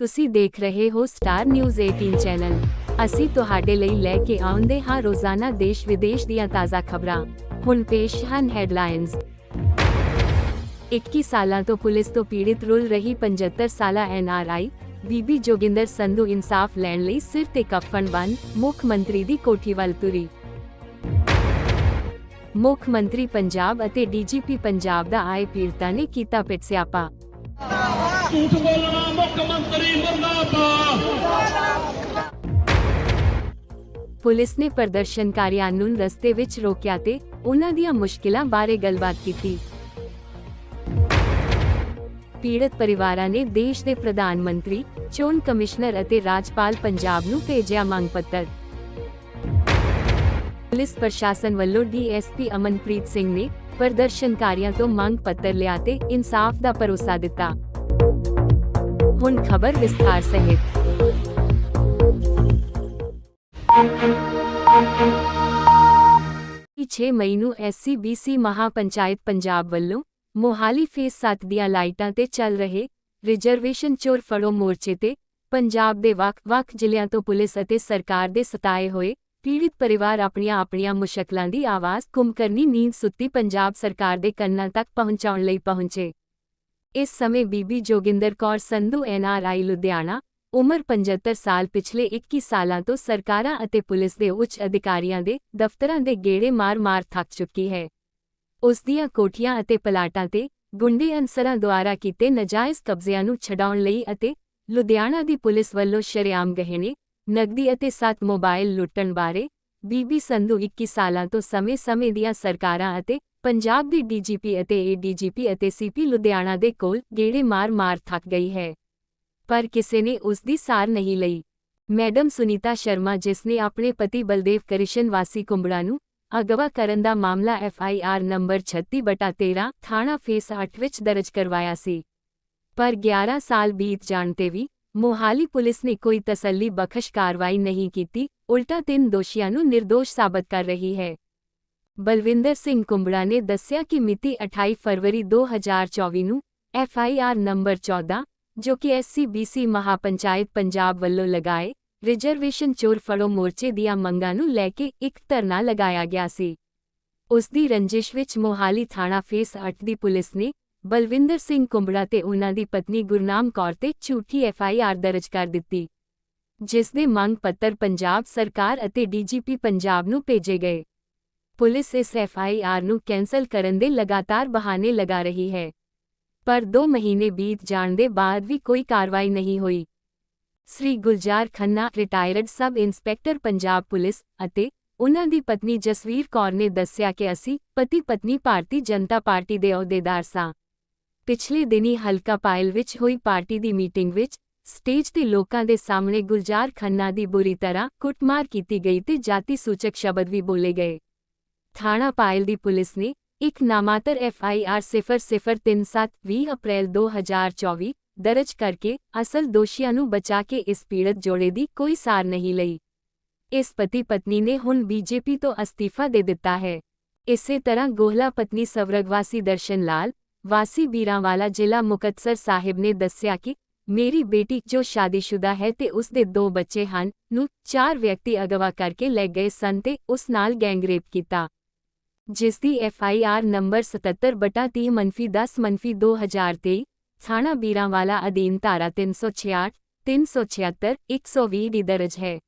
ਤੁਸੀਂ ਦੇਖ ਰਹੇ ਹੋ ਸਟਾਰ ਨਿਊਜ਼ 18 ਚੈਨਲ ਅਸੀਂ ਤੁਹਾਡੇ ਲਈ ਲੈ ਕੇ ਆਉਂਦੇ ਹਾਂ ਰੋਜ਼ਾਨਾ ਦੇਸ਼ ਵਿਦੇਸ਼ ਦੀਆਂ ਤਾਜ਼ਾ ਖਬਰਾਂ। ਹੁਣ ਪੇਸ਼ ਹਨ ਹੈਡਲਾਈਨਜ਼ 21 ਸਾਲਾਂ ਤੋਂ ਪੁਲਿਸ ਤੋਂ ਪੀੜਿਤ ਰੁਲ ਰਹੀ 75 ਸਾਲਾ ਐਨਆਰਆਈ ਬੀਬੀ ਜੋਗਿੰਦਰ ਸੰਧੂ ਇਨਸਾਫ ਲੈਣ ਲਈ ਸਿਰ ਤੇ ਕਫਨ ਬੰਨ ਮੁੱਖ ਮੰਤਰੀ ਦੀ ਕੋਠੀ ਵੱਲ ਤੁਰੀ। ਮੁੱਖ ਮੰਤਰੀ ਪੰਜਾਬ ਅਤੇ ਡੀਜੀਪੀ ਪੰਜਾਬ ਦਾ ਆਏ ਪੀੜਤਾਂ ਨੇ ਕੀਤਾ ਪਿੱਟ ਸਿਆਪਾ। ਝੂਠ ਬੋਲਣਾ ਮੁੱਖ ਮੰਤਰੀ ਮੁਰਦਾਬਾਦ ਪੁਲਿਸ ਨੇ ਪ੍ਰਦਰਸ਼ਨਕਾਰੀਆਂ ਨੂੰ ਰਸਤੇ ਵਿੱਚ ਰੋਕਿਆ ਤੇ ਉਹਨਾਂ ਦੀਆਂ ਮੁਸ਼ਕਿਲਾਂ ਬਾਰੇ ਗੱਲਬਾਤ ਕੀਤੀ। ਪੀੜਤ ਪਰਿਵਾਰਾਂ ਨੇ ਦੇਸ਼ ਦੇ ਪ੍ਰਧਾਨ ਮੰਤਰੀ, ਚੋਣ ਕਮਿਸ਼ਨਰ ਅਤੇ ਰਾਜਪਾਲ ਪੰਜਾਬ ਨੂੰ ਭੇਜਿਆ ਮੰਗ ਪੱਤਰ। ਪੁਲਿਸ ਪ੍ਰਸ਼ਾਸਨ ਵੱਲੋਂ ਡੀਐਸਪੀ ਅਮਨਪ੍ਰੀਤ ਸਿੰਘ ਨੇ ਪ੍ਰਦਰਸ਼ਨਕਾਰੀਆਂ ਤੋਂ ਮੰਗ ਪੱਤਰ ਲਿਆ ਤੇ ਇਨਸਾਫ ਦਾ ਭਰੋਸਾ ਦਿੱਤਾ। ਹੁਣ ਖਬਰ ਵਿਸਥਾਰ ਸਹਿਤ। 6 ਮਈ ਨੂੰ ਐਸਸੀਬੀਸੀ ਮਹਾਪੰਚਾਇਤ ਪੰਜਾਬ ਵੱਲੋਂ ਮੋਹਾਲੀ ਫੇਸ 7 ਦੀਆਂ ਲਾਈਟਾਂ ਤੇ ਚੱਲ ਰਹੇ ਰਿਜ਼ਰਵੇਸ਼ਨ ਚੋਰ ਫੜੋ ਮੋਰਚੇ ਤੇ ਪੰਜਾਬ ਦੇ ਵੱਖ-ਵੱਖ ਜ਼ਿਲ੍ਹਿਆਂ ਤੋਂ ਪੁਲਿਸ ਅਤੇ ਸਰਕਾਰ ਦੇ ਸਤਾਏ ਹੋਏ ਪੀੜਿਤ ਪਰਿਵਾਰ ਆਪਣੀਆਂ ਆਪਣੀਆਂ ਮੁਸ਼ਕਲਾਂ ਦੀ ਆਵਾਜ਼ ਗੁੰਮ ਨੀਂਦ ਸੁੱਤੀ, ਪੰਜਾਬ ਸਰਕਾਰ ਦੇ ਕੰਨਾਂ ਤੱਕ ਪਹੁੰਚਾਉਣ ਲਈ ਪਹੁੰਚੇ। ਇਸ ਸਮੇਂ ਬੀਬੀ ਜੋਗਿੰਦਰ ਕੌਰ ਸੰਧੂ ਐਨਆਰਆਈ ਲੁਧਿਆਣਾ, ਉਮਰ 75 ਸਾਲ, ਪਿਛਲੇ 21 ਸਾਲਾਂ ਤੋਂ ਸਰਕਾਰਾਂ ਅਤੇ ਪੁਲਿਸ ਦੇ ਉੱਚ ਅਧਿਕਾਰੀਆਂ ਦੇ ਦਫ਼ਤਰਾਂ ਦੇ ਗੇੜੇ ਮਾਰ-ਮਾਰ ਥੱਕ ਚੁੱਕੀ ਹੈ। ਉਸ ਦੀਆਂ ਕੋਠੀਆਂ ਅਤੇ ਪਲਾਟਾਂ ਤੇ ਗੁੰਡੇ ਅਨਸਰਾਂ ਦੁਆਰਾ ਕੀਤੇ ਨਜਾਇਜ਼ ਕਬਜ਼ਿਆਂ ਨੂੰ ਛਡਾਉਣ ਲਈ ਅਤੇ ਲੁਧਿਆਣਾ ਦੀ ਪੁਲਿਸ ਵੱਲੋਂ ਸ਼ਰੇਆਮ ਗਹਿਣੇ ਨਗਦੀ ਅਤੇ 7 ਮੋਬਾਈਲ ਲੁੱਟਣ ਬਾਰੇ ਬੀਬੀ ਸੰਧੂ 21 ਸਾਲਾਂ ਤੋਂ ਸਮੇਂ-ਸਮੇਂ ਦੀਆਂ ਸਰਕਾਰਾਂ ਅਤੇ ਪੰਜਾਬ ਦੀ ਡੀਜੀਪੀ ਅਤੇ ਏਡੀਜੀਪੀ ਅਤੇ ਸੀਪੀ ਲੁਧਿਆਣਾ ਦੇ ਕੋਲ ਗੇੜੇ ਮਾਰ-ਮਾਰ ਥੱਕ ਗਈ ਹੈ। ਪਰ ਕਿਸੇ ਨੇ ਉਸ ਦੀ ਸਾਰ ਨਹੀਂ ਲਈ। ਮੈਡਮ ਸੁਨੀਤਾ ਸ਼ਰਮਾ, ਜਿਸ ਨੇ ਆਪਣੇ ਪਤੀ ਬਲਦੇਵ ਕ੍ਰਿਸ਼ਨ ਵਾਸੀ ਕੁੰਬੜਾ ਨੂੰ ਅਗਵਾ ਕਰਨ ਦਾ ਮਾਮਲਾ ਐਫ ਆਈ ਆਰ ਨੰਬਰ 36/13 ਥਾਣਾ ਫੇਸ 8 ਵਿੱਚ ਦਰਜ ਕਰਵਾਇਆ ਸੀ। ਪਰ 11 ਸਾਲ ਬੀਤ ਜਾਣ ਤੇ ਵੀ ਮੋਹਾਲੀ ਪੁਲਿਸ ਨੇ ਕੋਈ ਤਸੱਲੀ ਬਖਸ਼ ਕਾਰਵਾਈ ਨਹੀਂ ਕੀਤੀ, ਉਲਟਾ ਤਿੰਨ ਦੋਸ਼ੀਆਂ ਨੂੰ ਨਿਰਦੋਸ਼ ਸਾਬਤ ਕਰ ਰਹੀ ਹੈ। ਬਲਵਿੰਦਰ ਸਿੰਘ ਕੁੰਬੜਾ ਨੇ ਦੱਸਿਆ ਕਿ ਮਿਤੀ 28 ਫਰਵਰੀ 2024 ਨੂੰ ਐਫ ਆਈ ਆਰ ਨੰਬਰ 14 ਜੋ ਕਿ ਐਸਸੀਬੀਸੀ ਮਹਾਪੰਚਾਇਤ ਪੰਜਾਬ ਵੱਲੋਂ ਲਗਾਏ, ਰਿਜ਼ਰਵੇਸ਼ਨ ਚੋਰ ਫੜੋ ਮੋਰਚੇ ਦੀਆਂ ਮੰਗਾਂ ਨੂੰ ਲੈ ਕੇ ਇੱਕ ਧਰਨਾ ਲਗਾਇਆ ਗਿਆ ਸੀ। ਉਸ ਦੀ ਰੰਜਿਸ਼ ਵਿੱਚ ਮੋਹਾਲੀ ਥਾਣਾ ਫੇਸ 8 ਦੀ ਪੁਲਿਸ ਨੇ ਬਲਵਿੰਦਰ ਸਿੰਘ ਕੁੰਬੜਾ ਤੇ ਉਹਨਾਂ ਦੀ ਪਤਨੀ ਗੁਰਨਾਮ ਕੌਰ ਤੇ ਝੂਠੀ ਐਫਆਈਆਰ ਦਰਜ ਕਰ ਦਿੱਤੀ, ਜਿਸ ਦੇ ਮੰਗ ਪੱਤਰ ਪੰਜਾਬ ਸਰਕਾਰ ਅਤੇ ਡੀਜੀਪੀ ਪੰਜਾਬ ਨੂੰ ਭੇਜੇ ਗਏ। ਪੁਲਿਸ ਇਸ ਐਫਆਈਆਰ ਨੂੰ ਕੈਂਸਲ ਕਰਨ ਦੇ ਲਗਾਤਾਰ ਬਹਾਨੇ ਲਗਾ ਰਹੀ ਹੈ, ਪਰ 2 ਮਹੀਨੇ ਬੀਤ ਜਾਣ ਦੇ ਬਾਅਦ ਵੀ ਕੋਈ ਕਾਰਵਾਈ ਨਹੀਂ ਹੋਈ। Shri Gulzar Khanna retired sub inspector Punjab police ਅਤੇ ਉਹਨਾਂ ਦੀ ਪਤਨੀ ਜਸਵੀਰ ਕੌਰ ਨੇ ਦੱਸਿਆ ਕਿ ਅਸੀਂ ਪਤੀ ਪਤਨੀ ਭਾਰਤੀ ਜਨਤਾ ਪਾਰਟੀ ਦੇ ਅਹੁਦੇਦਾਰ ਸਾਂ। ਪਿਛਲੇ ਦਿਨੀ ਹਲਕਾ ਪਾਇਲ ਵਿੱਚ ਹੋਈ ਪਾਰਟੀ ਦੀ ਮੀਟਿੰਗ ਵਿੱਚ ਸਟੇਜ ਤੇ ਲੋਕਾਂ ਦੇ ਸਾਹਮਣੇ ਗੁਲਜ਼ਾਰ ਖੰਨਾ ਦੀ ਬੁਰੀ ਤਰ੍ਹਾਂ ਕੁੱਟਮਾਰ ਕੀਤੀ ਗਈ ਤੇ ਜਾਤੀ ਸੂਚਕ ਸ਼ਬਦ ਵੀ ਬੋਲੇ ਗਏ। ਥਾਣਾ ਪਾਇਲ ਦੀ ਪੁਲਿਸ ਨੇ ਇੱਕ ਨਾਮਾਤਰ ਐਫਆਈਆਰ 0037 20 ਅਪ੍ਰੈਲ 2024 ਦਰਜ ਕਰਕੇ ਅਸਲ ਦੋਸ਼ੀਆਂ ਨੂੰ ਬਚਾ ਕੇ ਇਸ ਪੀੜਤ ਜੋੜੇ ਦੀ ਕੋਈ ਸਾਰ ਨਹੀਂ ਲਈ। ਇਸ ਪਤੀ ਪਤਨੀ ਨੇ ਹੁਣ ਬੀਜੇਪੀ ਤੋਂ ਅਸਤੀਫਾ ਦੇ ਦਿੱਤਾ ਹੈ। ਇਸੇ ਤਰ੍ਹਾਂ ਗੋਹਲਾ ਪਤਨੀ ਸਵਰਗਵਾਸੀ ਦਰਸ਼ਨ ਲਾਲ ਵਾਸੀ ਬੀਰਾਂਵਾਲਾ ਜ਼ਿਲ੍ਹਾ ਮੁਕਤਸਰ ਸਾਹਿਬ ਨੇ ਦੱਸਿਆ ਕਿ ਮੇਰੀ ਬੇਟੀ ਜੋ ਸ਼ਾਦੀशुदा ਹੈ ਤੇ ਉਸ ਦੇ ਦੋ ਬੱਚੇ ਹਨ, ਨੂੰ ਚਾਰ ਵਿਅਕਤੀ ਅਗਵਾ ਕਰਕੇ ਲੈ ਗਏ ਸਨ ਤੇ ਉਸ ਨਾਲ ਗੈਂਗਰੇਪ ਕੀਤਾ। ਜਿਸ ਦੀ ਆਰ ਨੰਬਰ 77/10-2023 ਥਾਣਾ ਬੀਰਾਂਵਾਲਾ ਅਧੀਨ ਧਾਰਾ 366 376 120 ਦੀ ਦਰਜ ਹੈ।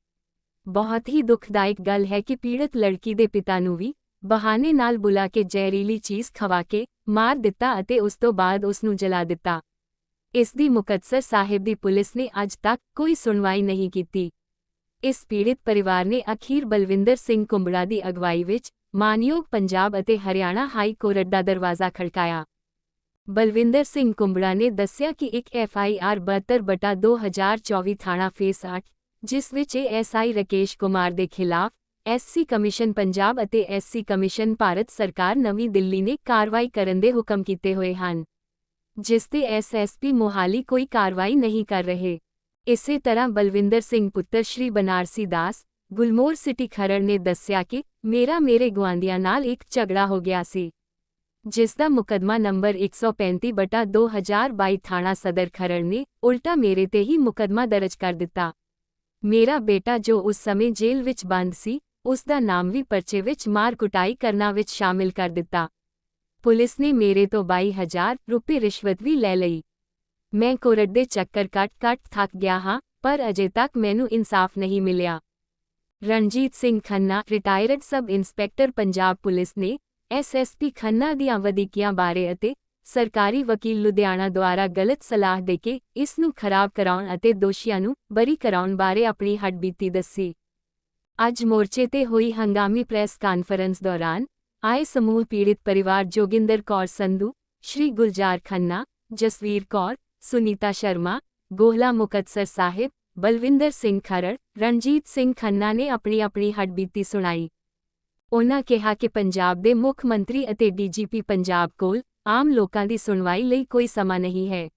ਬਹੁਤ ਹੀ ਦੁਖਦਾਇਕ ਗੱਲ ਹੈ ਕਿ ਪੀੜਤ ਲੜਕੀ ਦੇ ਪਿਤਾ ਨੂੰ ਵੀ ਬਹਾਨੇ ਨਾਲ ਬੁਲਾ ਕੇ ਜ਼ਹਿਰੀਲੀ ਚੀਜ਼ ਖਵਾ ਕੇ ਮਾਰ ਦਿੱਤਾ ਅਤੇ ਉਸ ਤੋਂ ਬਾਅਦ ਉਸ ਨੂੰ ਜਲਾ ਦਿੱਤਾ। ਇਸ ਦੀ ਮੁਕਤਸਰ ਸਾਹਿਬ ਦੀ ਪੁਲਿਸ ਨੇ ਅੱਜ ਤੱਕ ਕੋਈ ਸੁਣਵਾਈ ਨਹੀਂ ਕੀਤੀ। ਇਸ ਪੀੜਿਤ ਪਰਿਵਾਰ ਨੇ ਅਖੀਰ ਬਲਵਿੰਦਰ ਸਿੰਘ ਕੁੰਬੜਾ ਦੀ ਅਗਵਾਈ ਵਿੱਚ ਮਾਨਯੋਗ ਪੰਜਾਬ ਅਤੇ ਹਰਿਆਣਾ ਹਾਈ ਕੋਰਟ ਦਾ ਦਰਵਾਜ਼ਾ ਖੜਕਾਇਆ। ਬਲਵਿੰਦਰ ਸਿੰਘ ਕੁੰਬੜਾ ਨੇ ਦੱਸਿਆ ਕਿ ਇੱਕ ਐਫ ਆਈ ਐਫਆਈਆਰ 72/2024 ਥਾਣਾ ਫੇਸ 8 ਜਿਸ ਵਿੱਚ ਐਸ ਆਈ ਰਕੇਸ਼ ਕੁਮਾਰ ਦੇ ਖਿਲਾਫ ਐਸਸੀ ਕਮਿਸ਼ਨ ਪੰਜਾਬ ਅਤੇ ਐਸਸੀ ਕਮਿਸ਼ਨ ਭਾਰਤ ਸਰਕਾਰ ਨਵੀਂ ਦਿੱਲੀ ਨੇ ਕਾਰਵਾਈ ਕਰਨ ਦੇ ਹੁਕਮ ਕੀਤੇ ਹੋਏ ਹਨ, ਜਿਸ ਤੇ ਐਸਐਸਪੀ ਮੋਹਾਲੀ ਕੋਈ ਕਾਰਵਾਈ ਨਹੀਂ ਕਰ ਰਹੇ। ਇਸੇ ਤਰ੍ਹਾਂ ਬਲਵਿੰਦਰ ਸਿੰਘ ਪੁੱਤਰ ਸ਼੍ਰੀ ਬਨਾਰਸੀ ਦਾਸ ਗੁਲਮੋਰ ਸਿਟੀ ਖਰੜ ਨੇ ਦੱਸਿਆ ਕਿ ਮੇਰਾ ਮੇਰੇ ਗੁਆਂਢੀਆਂ ਨਾਲ ਇੱਕ ਝਗੜਾ ਹੋ ਗਿਆ ਸੀ, ਜਿਸ ਦਾ ਮੁਕਦਮਾ ਨੰਬਰ 135 ਬਟਾ 2022 ਥਾਣਾ ਸਦਰ ਖਰੜ ਨੇ ਉਲਟਾ ਮੇਰੇ ਤੇ ਹੀ ਮੁਕਦਮਾ ਦਰਜ ਕਰ ਦਿੱਤਾ। ਮੇਰਾ ਬੇਟਾ ਜੋ ਉਸ ਸਮੇਂ ਜੇਲ੍ਹ ਵਿੱਚ ਬੰਦ ਸੀ ਉਸ ਦਾ ਨਾਮ ਵੀ ਪਰਚੇ ਵਿੱਚ ਮਾਰ ਕੁਟਾਈ ਕਰਨਾ ਵਿੱਚ ਸ਼ਾਮਿਲ ਕਰ ਦਿੱਤਾ। ਪੁਲਿਸ ਨੇ ਮੇਰੇ ਤੋਂ 22000 ਰੁਪਏ ਰਿਸ਼ਵਤ ਵੀ ਲੈ ਲਈ। ਮੈਂ ਕੋਰਟ ਦੇ ਚੱਕਰ ਕੱਟ-ਕੱਟ ਥੱਕ ਗਿਆ ਹਾਂ, ਪਰ ਅਜੇ ਤੱਕ ਮੈਨੂੰ ਇਨਸਾਫ ਨਹੀਂ ਮਿਲਿਆ। Ranjit Singh Khanna retired sub inspector Punjab police ਨੇ ਐਸਐਸਪੀ ਖੰਨਾ ਦੀਆਂ ਵਧੀਕੀਆਂ ਬਾਰੇ ਅਤੇ ਸਰਕਾਰੀ ਵਕੀਲ ਲੁਧਿਆਣਾ ਦੁਆਰਾ ਗਲਤ ਸਲਾਹ ਦੇ ਕੇ ਇਸ ਨੂੰ ਖਰਾਬ ਕਰਾਉਣ ਅਤੇ ਦੋਸ਼ੀਆਂ ਨੂੰ ਬਰੀ ਕਰਾਉਣ ਬਾਰੇ ਆਪਣੀ ਹੱਡਬੀਤੀ ਦੱਸੀ। ਅੱਜ ਮੋਰਚੇ ਤੇ ਹੋਈ ਹੰਗਾਮੀ ਪ੍ਰੈਸ ਕਾਨਫਰੰਸ ਦੌਰਾਨ ਆਏ ਸਮੂਹ ਪੀੜਿਤ ਪਰਿਵਾਰ ਜੋਗਿੰਦਰ ਕੌਰ ਸੰਧੂ ਸ਼੍ਰੀ ਗੁਲਜ਼ਾਰ ਖੰਨਾ ਜਸਵੀਰ ਕੌਰ ਸੁਨੀਤਾ ਸ਼ਰਮਾ ਗੋਹਲਾ ਮੁਕਤਸਰ ਸਾਹਿਬ ਬਲਵਿੰਦਰ ਸਿੰਘ ਖਰੜ ਰਣਜੀਤ ਸਿੰਘ ਖੰਨਾ ਨੇ ਆਪਣੀ ਆਪਣੀ ਹੱਡਬੀਤੀ ਸੁਣਾਈ ਉਨ੍ਹਾਂ ਕਿਹਾ ਕਿ ਪੰਜਾਬ ਦੇ ਮੁੱਖ ਮੰਤਰੀ ਅਤੇ ਡੀਜੀਪੀ ਪੰਜਾਬ ਕੋਲ ਆਮ ਲੋਕਾਂ ਦੀ ਸੁਣਵਾਈ ਲਈ ਕੋਈ ਸਮਾਂ ਨਹੀਂ ਹੈ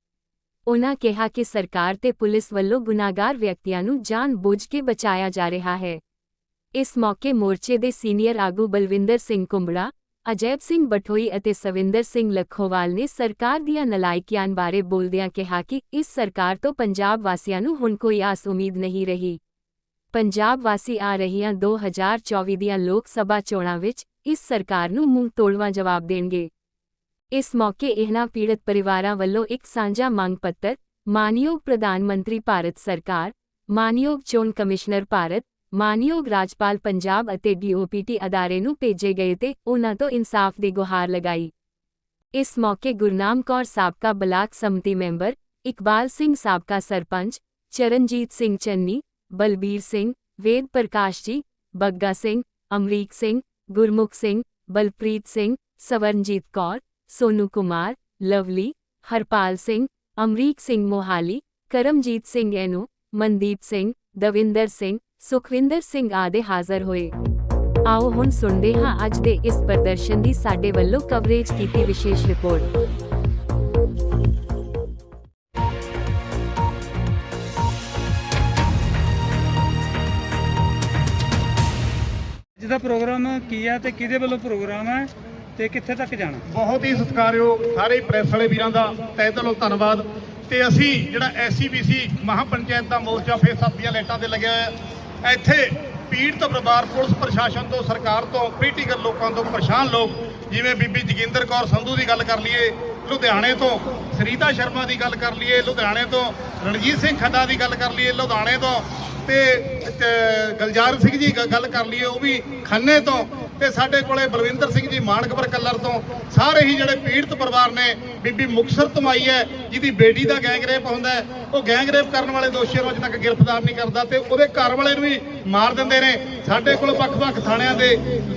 ਉਨ੍ਹਾਂ ਕਿਹਾ ਕਿ ਸਰਕਾਰ ਤੇ ਪੁਲਿਸ ਵੱਲੋਂ ਗੁਨਾਹਗਾਰ ਵਿਅਕਤੀਆਂ ਨੂੰ ਜਾਣ ਬੁੱਝ ਕੇ ਬਚਾਇਆ ਜਾ ਰਿਹਾ ਹੈ ਇਸ ਮੌਕੇ ਮੋਰਚੇ ਦੇ ਸੀਨੀਅਰ ਆਗੂ ਬਲਵਿੰਦਰ ਸਿੰਘ ਕੁੰਬੜਾ, ਅਜੈਬ ਸਿੰਘ ਬਠੋਈ ਅਤੇ ਸਵਿੰਦਰ ਸਿੰਘ ਲੱਖੋਵਾਲ ਨੇ ਸਰਕਾਰ ਦੀਆਂ ਨਲਾਇਕੀਆਂ ਬਾਰੇ ਬੋਲਦਿਆਂ ਕਿਹਾ ਕਿ ਇਸ ਸਰਕਾਰ ਤੋਂ ਪੰਜਾਬ ਵਾਸੀਆਂ ਨੂੰ ਹੁਣ ਕੋਈ ਆਸ ਉਮੀਦ ਨਹੀਂ ਰਹੀ। ਪੰਜਾਬ ਵਾਸੀ ਆ ਰਹੀਆਂ 2024 ਦੀਆਂ ਲੋਕ ਸਭਾ ਚੋਣਾਂ ਵਿੱਚ ਇਸ ਸਰਕਾਰ ਨੂੰ ਮੂੰਹ ਤੋੜਵਾਂ ਜਵਾਬ ਦੇਣਗੇ। ਇਸ ਮੌਕੇ ਇਹਨਾਂ ਪੀੜਤ ਪਰਿਵਾਰਾਂ ਵੱਲੋਂ ਇੱਕ ਸਾਂਝਾ ਮੰਗ ਪੱਤਰ, ਮਾਨਯੋਗ ਪ੍ਰਧਾਨ ਮੰਤਰੀ ਭਾਰਤ ਸਰਕਾਰ, ਮਾਨਯੋਗ ਚੋਣ ਕਮਿਸ਼ਨਰ ਭਾਰਤ ਮਾਨਯੋਗ ਰਾਜਪਾਲ ਪੰਜਾਬ ਅਤੇ ਡੀਓਪੀਟੀ ਅਦਾਰੇ ਨੂੰ ਭੇਜੇ ਗਏ ਤੇ ਉਨ੍ਹਾਂ ਤੋਂ ਇਨਸਾਫ ਦੀ ਗੁਹਾਰ ਲਗਾਈ। ਇਸ ਮੌਕੇ ਗੁਰਨਾਮ ਕੌਰ ਸਾਬਕਾ ਬਲਾਕ ਸੰਮਤੀ ਮੈਂਬਰ ਇਕਬਾਲ ਸਿੰਘ ਸਾਬਕਾ ਸਰਪੰਚ ਚਰਨਜੀਤ ਸਿੰਘ ਚੰਨੀ, ਬਲਬੀਰ ਸਿੰਘ, ਵੇਦ ਪ੍ਰਕਾਸ਼ ਜੀ, ਬੱਗਾ ਸਿੰਘ, ਅਮਰੀਕ ਸਿੰਘ, ਗੁਰਮੁਖ ਸਿੰਘ, ਬਲਪ੍ਰੀਤ ਸਿੰਘ, ਸਵਰਨਜੀਤ ਕੌਰ, ਸੋਨੂ ਕੁਮਾਰ, ਲਵਲੀ, ਹਰਪਾਲ ਸਿੰਘ, ਅਮਰੀਕ ਸਿੰਘ ਮੋਹਾਲੀ, ਕਰਮਜੀਤ ਸਿੰਘ ਐਨੂ, ਮਨਦੀਪ ਸਿੰਘ, ਦਵਿੰਦਰ ਸਿੰਘ ਸੁਖਵਿੰਦਰ ਸਿੰਘ ਆਦਿ ਹਾਜ਼ਰ ਹੋਏ। ਆਓ ਹੁਣ ਸੁਣਦੇ ਹਾਂ ਅੱਜ ਦੇ ਇਸ ਪ੍ਰਦਰਸ਼ਨ ਦੀ ਸਾਡੇ ਵੱਲੋਂ ਕਵਰੇਜ ਕੀਤੀ ਵਿਸ਼ੇਸ਼ ਰਿਪੋਰਟ ਜਿਹਦਾ ਪ੍ਰੋਗਰਾਮ ਕੀ ਹੈ ਤੇ ਕਿਹਦੇ ਵੱਲੋਂ ਪ੍ਰੋਗਰਾਮ ਹੈ ਤੇ ਕਿੱਥੇ ਤੱਕ ਜਾਣਾ? ਬਹੁਤ ਹੀ ਸਤਿਕਾਰਯੋਗ ਸਾਰੇ ਪ੍ਰੈਸ ਵਾਲੇ ਵੀਰਾਂ ਦਾ ਤਹਿ ਦਿਲੋਂ ਧੰਨਵਾਦ। ਤੇ ਅਸੀਂ ਜਿਹੜਾ ਐਸਸੀਬੀਸੀ ਮਹਾਪੰਚਾਇਤ ਦਾ ਮੋਰਚਾ ਫੇਰ ਸੱਤ ਦੀਆਂ ਲਾਈਟਾਂ ਤੇ ਲੱਗਿਆ ਹੋਇਆ। ਹੈ। ਇੱਥੇ ਪੀੜਤ ਪਰਿਵਾਰ, ਪੁਲਿਸ ਪ੍ਰਸ਼ਾਸਨ ਤੋਂ, ਸਰਕਾਰ ਤੋਂ, ਪੋਲੀਟੀਕਲ ਲੋਕਾਂ ਤੋਂ ਪਰੇਸ਼ਾਨ ਲੋਕ, ਜਿਵੇਂ ਬੀਬੀ ਜਗਿੰਦਰ ਕੌਰ ਸੰਧੂ ਦੀ ਗੱਲ ਕਰ ਲਈਏ, ਲੁਧਿਆਣੇ ਤੋਂ ਸਰੀਤਾ ਸ਼ਰਮਾ ਦੀ ਗੱਲ ਕਰ ਲਈਏ, ਲੁਧਿਆਣੇ ਤੋਂ ਰਣਜੀਤ ਸਿੰਘ ਖੱਡਾ ਦੀ ਗੱਲ ਕਰ ਲਈਏ, ਲੁਧਿਆਣੇ ਤੋਂ ਤੇ ਗਲਜਾਰ ਸਿੰਘ ਜੀ ਗ- ਗੱਲ ਕਰ ਲਈਏ, ਉਹ ਵੀ ਖੰਨੇ ਤੋਂ ਤੇ ਸਾਡੇ ਕੋਲੇ ਬਲਵਿੰਦਰ ਸਿੰਘ ਜੀ ਮਾਨਕਪੁਰ ਕੱਲਰ ਤੋਂ, ਸਾਰੇ ਹੀ ਜਿਹੜੇ ਪੀੜਤ ਪਰਿਵਾਰ ਨੇ, ਬੀਬੀ ਮੁਕਸਰ ਤੋਂ ਆਈ ਹੈ, ਜਿਹਦੀ ਬੇਟੀ ਦਾ ਗੈਂਗਰੇਪ ਹੁੰਦਾ ਉਹ ਗੈਂਗਰੇਪ ਕਰਨ ਵਾਲੇ ਦੋਸ਼ੀਆਂ ਨੂੰ ਅਜੇ ਤੱਕ ਗ੍ਰਿਫਤਾਰ ਨਹੀਂ ਕਰਦਾ ਤੇ ਉਹਦੇ ਘਰ ਵਾਲੇ ਨੂੰ ਵੀ ਮਾਰ ਦਿੰਦੇ ਨੇ। ਸਾਡੇ ਕੋਲ ਵੱਖ-ਵੱਖ ਥਾਣਿਆਂ ਦੇ,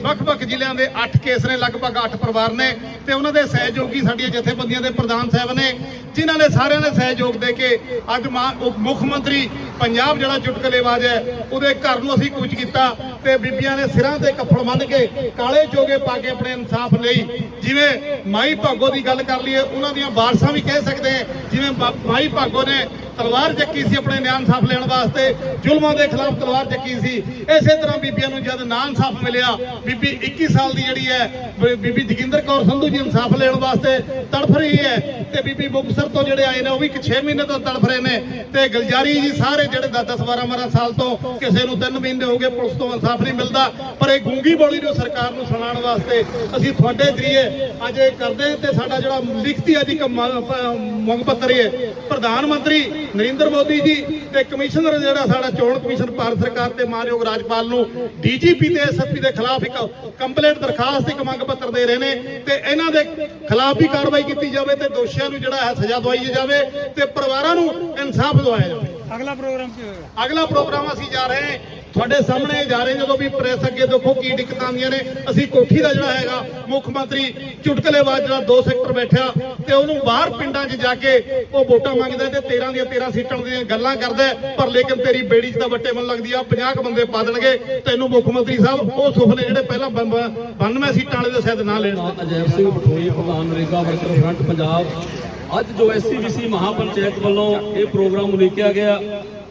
ਵੱਖ-ਵੱਖ ਜ਼ਿਲ੍ਹਿਆਂ ਦੇ 8 ਕੇਸ ਨੇ, ਲਗਭਗ 8 ਪਰਿਵਾਰ ਨੇ ਤੇ ਉਹਨਾਂ ਦੇ ਸਹਿਯੋਗੀ ਸਾਡੀਆਂ ਜਥੇਬੰਦੀਆਂ ਦੇ ਪ੍ਰਧਾਨ ਸਾਹਿਬ ਨੇ, ਜਿਨ੍ਹਾਂ ਨੇ ਸਾਰਿਆਂ ਨੇ ਸਹਿਯੋਗ ਦੇ ਕੇ ਅੱਜ ਮਾਂ- ਮੁੱਖ ਮੰਤਰੀ ਪੰਜਾਬ ਜਿਹੜਾ ਚੁਟਕਲੇਬਾਜ਼ ਹੈ, ਉਹਦੇ ਘਰ ਨੂੰ ਅਸੀਂ ਕੂਚ ਕੀਤਾ ਤੇ ਬੀਬੀਆਂ ਨੇ ਸਿਰਾਂ ਤੇ ਕੱਫੜ ਬੰਨ੍ਹ ਕੇ ਕਾਲੇ ਚੋਗੇ ਪਾ ਕੇ ਆਪਣੇ ਇਨਸਾਫ ਲਈ ਜਿਵੇਂ ਮਾਈ ਭਾਗੋ ਦੀ ਗੱਲ ਕਰ ਲਈਏ, ਉਹਨਾਂ ਦੀਆਂ ਵਾਰਸਾਂ ਵੀ ਕਹਿ ਸਕਦੇ ਜਿਵੇਂ ਮਾਈ ਭਾਗੋ ਨੇ ਤਲਵਾਰ ਚੱਕੀ ਸੀ ਆਪਣੇ ਨਿਆਂ ਇਨਸਾਫ ਲੈਣ ਵਾਸਤੇ, ਜ਼ੁਲਮਾਂ ਦੇ ਖਿਲਾਫ ਤਲਵਾਰ ਚੱਕੀ ਸੀ। ਇਸੇ ਤਰ੍ਹਾਂ ਬੀਬੀਆਂ ਨੂੰ ਜਦ ਨਾਂ ਇਨਸਾਫ ਮਿਲਿਆ, ਬੀਬੀ 21 ਸਾਲ ਦੀ ਜਿਹੜੀ ਹੈ ਬੀਬੀ ਜਗਿੰਦਰ ਕੌਰ ਸੰਧੂ ਜੀ ਇਨਸਾਫ ਲੈਣ ਵਾਸਤੇ ਤੜਫ ਰਹੀ ਹੈ ਤੇ ਬੀਬੀ ਮੁਕਤਸਰ ਤੋਂ ਜਿਹੜੇ ਆਏ ਨੇ, ਉਹ ਵੀ 6 ਮਹੀਨੇ ਤੋਂ ਤੜਫ ਰਹੇ ਨੇ ਤੇ ਗਲਜਾਰੀ ਜੀ ਸਾਰੇ ਜਿਹੜੇ 10 10 12 12 ਸਾਲ ਤੋਂ ਕਿਸੇ ਨੂੰ 3 ਮਹੀਨੇ ਹੋ ਗਏ ਪੁਲਿਸ ਤੋਂ ਇਨਸਾਫ ਨਹੀਂ ਮਿਲਦਾ, ਪਰ ਇਹ ਗੂੰਗੀ ਬੋਲੀ ਨੂੰ ਸਰਕਾਰ ਨੂੰ ਸੁਣਾਉਣ ਵਾਸਤੇ ਅਸੀਂ ਤੁਹਾਡੇ ਜਰੀਏ ਅੱਜ ਇਹ ਕਰਦੇ ਤੇ ਸਾਡਾ ਜਿਹੜਾ ਲਿਖਤੀ ਅੱਜ ਇੱਕ ਮੰਗ ਪੱਤਰ ਹੈ, ਪ੍ਰਧਾਨ ਮੰਤਰੀ ਨਰਿੰਦਰ ਮੋਦੀ ਜੀ ਤੇ ਕਮਿਸ਼ਨਰ ਜਿਹੜਾ ਸਾਡਾ ਚੋਣ ਕਮਿਸ਼ਨ ਭਾਰਤ ਸਰਕਾਰ ਤੇ ਮਾਨਯੋਗ ਰਾਜਪਾਲ ਨੂੰ ਡੀਜੀਪੀ ਤੇ ਐਸਐਸਪੀ ਦੇ ਖਿਲਾਫ ਇੱਕ ਕੰਪਲੇਂਟ ਦਰਖਾਸਤ ਇੱਕ ਮੰਗ ਪੱਤਰ ਦੇ ਰਹੇ ਨੇ ਤੇ ਇਹਨਾਂ ਦੇ ਖਿਲਾਫ ਵੀ ਕਾਰਵਾਈ ਕੀਤੀ ਜਾਵੇ ਤੇ ਦੋਸ਼ੀਆਂ ਨੂੰ ਜਿਹੜਾ ਹੈ ਸਜ਼ਾ ਦਵਾਈ ਜਾਵੇ ਤੇ ਪਰਿਵਾਰਾਂ ਨੂੰ ਇਨਸਾਫ ਦਿਵਾਇਆ ਜਾਵੇ। ਅਗਲਾ ਪ੍ਰੋਗਰਾਮ ਕੀ ਹੋਏਗਾ? ਅਗਲਾ ਪ੍ਰੋਗਰਾਮ ਅਸੀਂ ਜਾ ਰਹੇ ਹਾਂ ਤੁਹਾਡੇ ਸਾਹਮਣੇ ਜਾ ਰਹੇ ਜਦੋਂ ਵੀ ਪ੍ਰੈਸ ਅੱਗੇ ਦੇਖੋ ਕੀ ਦਿੱਕਤਾਂ ਆਉਂਦੀਆਂ ਨੇ। ਅਸੀਂ ਕੋਠੀ ਦਾ ਜਿਹੜਾ ਹੈਗਾ, ਮੁੱਖ ਮੰਤਰੀ ਚੁਟਕਲੇਬਾਜ਼ ਜਿਹੜਾ ਦੋ ਸੈਕਟਰ ਬੈਠਿਆ ਤੇ ਉਹਨੂੰ ਬਾਹਰ ਪਿੰਡਾਂ 'ਚ ਜਾ ਕੇ ਉਹ ਵੋਟਾਂ ਮੰਗਦਾ ਤੇ 13 ਦੀਆਂ 13 ਸੀਟਾਂ ਦੀਆਂ ਗੱਲਾਂ ਕਰਦਾ ਪਰ ਲੇਕਿਨ ਤੇਰੀ ਬੇੜੀ 'ਚ ਤਾਂ ਵੱਟੇ ਮਨ ਲੱਗਦੀ ਆ 50 ਕੁ ਬੰਦੇ ਪਾ ਦੇਣਗੇ। ਤੈਨੂੰ ਮੁੱਖ ਮੰਤਰੀ ਸਾਹਿਬ, ਉਹ ਸੁਪਨੇ ਜਿਹੜੇ ਪਹਿਲਾਂ 92 ਸੀਟਾਂ ਵਾਲੇ ਦੇ ਸ਼ਾਇਦ ਨਾ ਲੈਣ ਮੈਂ ਅਜੈਬ ਸਿੰਘ ਬਠੋਈ ਪ੍ਰਧਾਨ ਨਰੇਗਾ ਵਰਕਰ ਫਰੰਟ ਪੰਜਾਬ। ਅੱਜ ਜੋ ਐਸਸੀਬੀਸੀ ਮਹਾਪੰਚਾਇਤ ਵੱਲੋਂ ਇਹ ਪ੍ਰੋਗਰਾਮ ਉਲੀਕਿਆ ਗਿਆ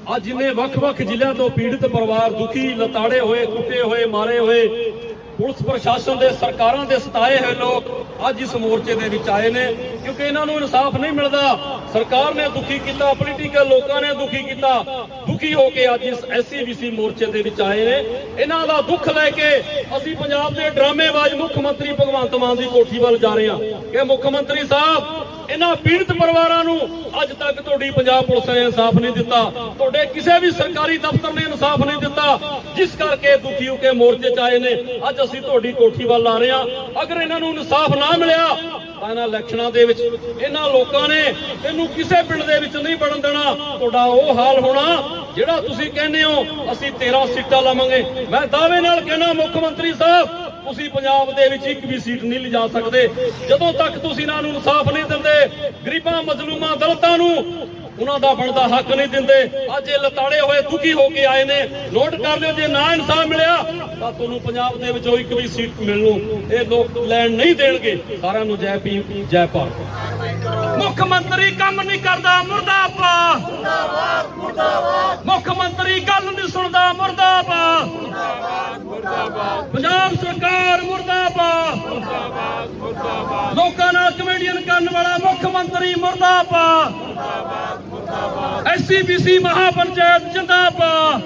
ਅੱਜ ਜਿੰਨੇ ਵੱਖ-ਵੱਖ ਜ਼ਿਲ੍ਹਿਆਂ ਤੋਂ ਪੀੜਤ ਪਰਿਵਾਰ ਦੁਖੀ, ਲਤਾੜੇ ਹੋਏ, ਕੁੱਟੇ ਹੋਏ, ਮਾਰੇ ਹੋਏ, ਪੁਲਿਸ ਪ੍ਰਸ਼ਾਸਨ ਦੇ ਸਰਕਾਰਾਂ ਦੇ ਸਤਾਏ ਹੋਏ ਲੋਕ ਅੱਜ ਇਸ ਮੋਰਚੇ ਦੇ ਵਿੱਚ ਆਏ ਨੇ, ਕਿਉਂਕਿ ਇਹਨਾਂ ਨੂੰ ਇਨਸਾਫ ਨਹੀਂ ਮਿਲਦਾ। ਸਰਕਾਰ ਨੇ ਦੁਖੀ ਕੀਤਾ ਪੋਲੀਟੀਕਲ ਲੋਕਾਂ ਨੇ ਦੁਖੀ ਕੀਤਾ, ਦੁਖੀ ਹੋ ਕੇ ਅੱਜ ਇਸ ਐਸਸੀਬੀਸੀ ਮੋਰਚੇ ਦੇ ਵਿੱਚ ਆਏ ਨੇ। ਇਹਨਾਂ ਦਾ ਦੁੱਖ ਲੈ ਕੇ ਅਸੀਂ ਪੰਜਾਬ ਦੇ ਡਰਾਮੇਬਾਜ਼ ਮੁੱਖ ਮੰਤਰੀ ਭਗਵੰਤ ਮਾਨ ਦੀ ਕੋਠੀ ਵੱਲ ਜਾ ਰਹੇ ਹਾਂ। ਕਿ ਮੁੱਖ ਮੰਤਰੀ ਸਾਹਿਬ, ਇਹਨਾਂ ਪੀੜਤ ਪਰਿਵਾਰਾਂ ਨੂੰ ਅੱਜ ਤੱਕ ਤੁਹਾਡੀ ਪੰਜਾਬ ਪੁਲਿਸ ਨੇ ਇਨਸਾਫ ਨਹੀਂ ਦਿੱਤਾ। ਤੁਹਾਡੇ ਕਿਸੇ ਵੀ ਸਰਕਾਰੀ ਦਫ਼ਤਰ ਨੇ ਇਨਸਾਫ ਨਹੀਂ ਦਿੱਤਾ। ਜਿਸ ਕਰਕੇ ਦੁਖੀ ਹੋ ਕੇ ਮੋਰਚੇ 'ਚ ਆਏ ਨੇ। ਅੱਜ ਅਸੀਂ ਤੁਹਾਡੀ ਕੋਠੀ ਵੱਲ ਆ ਰਹੇ ਹਾਂ। ਅਗਰ ਇਹਨਾਂ ਨੂੰ ਇਨਸਾਫ ਨਾ ਮਿਲਿਆ, ਤਾਂ ਇਹਨਾਂ ਇਲੈਕਸ਼ਨਾਂ ਦੇ ਵਿੱਚ ਇਹਨਾਂ ਲੋਕਾਂ ਨੇ ਤੈਨੂੰ ਕਿਸੇ ਪਿੰਡ ਦੇ ਵਿੱਚ ਨਹੀਂ ਵੜਨ ਦੇਣਾ। ਤੁਹਾਡਾ ਉਹ ਹਾਲ ਹੋਣਾ ਜਿਹੜਾ ਤੁਸੀਂ ਕਹਿੰਦੇ ਹੋ, ਅਸੀਂ 13 ਸੀਟਾਂ ਲਵਾਂਗੇ। ਮੈਂ ਦਾਅਵੇ ਨਾਲ ਕਹਿੰਦਾ ਮੁੱਖ ਮੰਤਰੀ ਸਾਹਿਬ ਤੁਸੀਂ ਪੰਜਾਬ ਦੇ ਵਿੱਚ ਇੱਕ ਵੀ ਸੀਟ ਨਹੀਂ ਲਿਜਾ ਸਕਦੇ। ਜਦੋਂ ਤੱਕ ਤੁਸੀਂ ਇਹਨਾਂ ਨੂੰ ਇਨਸਾਫ ਨਹੀਂ ਦਿੰਦੇ, ਗਰੀਬਾਂ, ਮਜ਼ਲੂਮਾਂ, ਦਲਤਾਂ ਨੂੰ ਉਹਨਾਂ ਦਾ ਬਣਦਾ ਹੱਕ ਨਹੀਂ ਦਿੰਦੇ। ਅੱਜ ਇਹ ਲਤਾੜੇ ਹੋਏ ਦੁਖੀ ਹੋ ਕੇ ਆਏ ਨੇ। ਨੋਟ ਕਰ ਲਿਓ, ਜੇ ਨਾ ਇਨਸਾਫ ਮਿਲਿਆ, ਤਾਂ ਤੁਹਾਨੂੰ ਪੰਜਾਬ ਦੇ ਵਿੱਚੋਂ ਇੱਕ ਵੀ ਸੀਟ ਮਿਲਣੂ ਇਹ ਲੋਕ ਲੈਣ ਨਹੀਂ ਦੇਣਗੇ। ਸਾਰਿਆਂ ਨੂੰ ਜੈ ਭੀਮ, ਜੈ ਭਾਰਤ। ਮੁੱਖ ਮੰਤਰੀ ਕੰਮ ਨਹੀਂ ਕਰਦਾ, ਮੁਰਦਾਬਾਦ ਮੁਰਦਾਬਾਦ ਮੁੱਖ ਮੰਤਰੀ ਗੱਲ ਨਹੀਂ ਸੁਣਦਾ ਮੁਰਦਾਬਾਦ ਪੰਜਾਬ ਸਰਕਾਰ ਮੁਰਦਾਬਾਦ ਮੁਰਦਾਬਾਦ ਮੁਰਦਾਬਾਦ ਲੋਕਾਂ ਨਾਲ ਕਮੇਡੀਅਨ ਕਰਨ ਵਾਲਾ ਮੁੱਖ ਮੰਤਰੀ ਮੁਰਦਾਬਾਦ। ਮੁਰਦਾਬਾਦ ਮੁਰਦਾਬਾਦ ਐਸਸੀਬੀਸੀ ਮਹਾਪੰਚਾਇਤ ਜਿੰਦਾਬਾਦ।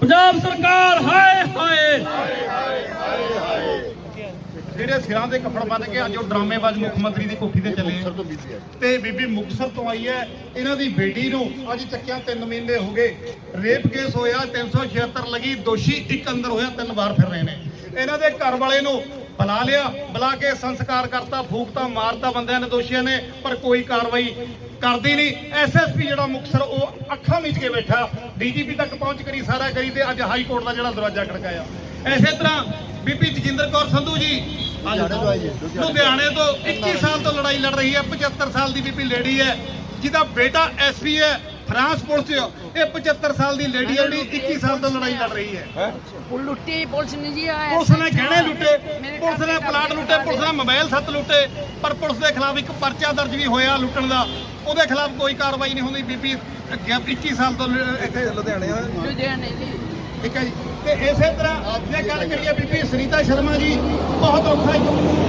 ਪੰਜਾਬ ਸਰਕਾਰ ਹਾਏ ਹਾਏ। ਜਿਹੜੇ ਸਿਰਾਂ ਦੇ ਕੱਪੜ ਬੰਨ ਕੇ ਅੱਜ ਉਹ ਡਰਾਮੇਬਾਜ਼ ਮੁੱਖ ਮੰਤਰੀ ਦੀ ਕੋਠੀ ਤੇ ਚੱਲੇ ਆ। ਤੇ ਬੀਬੀ ਮੁਕਤਸਰ ਤੋਂ ਆਈ ਹੈ। ਇਹਨਾਂ ਦੀ ਬੇਟੀ ਨੂੰ ਅੱਜ ਚੱਕਿਆ 3 ਮਹੀਨੇ ਹੋ ਗਏ। ਰੇਪ ਕੇਸ ਹੋਇਆ 376 ਲੱਗੀ ਦੋਸ਼ੀ ਇੱਕ ਅੰਦਰ ਹੋਇਆ ਤਿੰਨ ਵਾਰ ਫਿਰ ਰਹੇ ਨੇ। ਇਹਨਾਂ ਦੇ ਘਰ ਵਾਲੇ ਨੂੰ ਬੁਲਾ ਲਿਆ ਬੁਲਾ ਕੇ ਸੰਸਕਾਰ ਕਰਤਾ ਫੂਕਤਾ ਮਾਰਤਾ ਬੰਦਿਆਂ ਨੇ ਦੋਸ਼ੀਆਂ ਨੇ ਪਰ ਕੋਈ ਕਾਰਵਾਈ ਕਰਦੀ ਨਹੀਂ। ਐਸਐਸਪੀ ਜਿਹੜਾ ਮੁਕਤਸਰ ਉਹ ਅੱਖਾਂ ਵਿੱਚ ਕੇ ਬੈਠਾ। ਡੀਜੀਪੀ ਤੱਕ ਪਹੁੰਚ ਕਰੀ ਸਾਰਾ ਕਰੀ ਤੇ ਅੱਜ ਹਾਈ ਕੋਰਟ ਦਾ ਜਿਹੜਾ ਦਰਵਾਜ਼ਾ ਖੜਕਾਇਆ। ਐਸੇ ਤਰ੍ਹਾਂ ਬੀਬੀ ਜਗਿੰਦਰ ਕੌਰ ਸੰਧੂ ਜੀ ਲੁਧਿਆਣੇ ਤੋਂ 21 ਸਾਲ ਤੋਂ ਲੜਾਈ ਲੜ ਰਹੀ ਹੈ 75 ਸਾਲ ਦੀ ਬੀਬੀ ਲੇਡੀ ਹੈ ਜਿਹਦਾ ਬੇਟਾ ਐਸਪੀ ਹੈ। ਫਰਾਂਸ ਪੁਲਿਸ ਇਹ 75 ਸਾਲ ਦੀ ਲੇਡੀ ਹੈ ਜਿਹੜੀ 21 ਸਾਲ ਤੋਂ ਲੜਾਈ ਲੜ ਰਹੀ ਹੈ। ਲੁੱਟੀ ਪੁਲਿਸ ਨੇ ਜੀ ਪੁਲਿਸ ਨੇ ਗਹਿਣੇ ਲੁੱਟੇ ਪੁਲਿਸ ਨੇ ਪਲਾਟ ਲੁੱਟੇ ਪੁਲਿਸ ਨੇ ਮੋਬਾਈਲ ਸੱਤ ਲੁੱਟੇ ਪਰ ਪੁਲਿਸ ਦੇ ਖਿਲਾਫ ਇੱਕ ਪਰਚਾ ਦਰਜ ਵੀ ਹੋਇਆ ਲੁੱਟਣ ਦਾ। ਉਹਦੇ ਖਿਲਾਫ ਕੋਈ ਕਾਰਵਾਈ ਨਹੀਂ ਹੁੰਦੀ। ਬੀਬੀ ਅੱਗੇ 21 ਸਾਲ ਤੋਂ ਇੱਥੇ ਲੁਧਿਆਣੇ ਆ। ਲੁਧਿਆਣੇ ਜੀ। ਠੀਕ ਹੈ ਜੀ। ਤੇ ਇਸੇ ਤਰ੍ਹਾਂ ਜੇ ਗੱਲ ਕਰੀਏ ਬੀਬੀ ਸੁਨੀਤਾ ਸ਼ਰਮਾ ਜੀ ਬਹੁਤ ਔਖਾ ਇੱਕ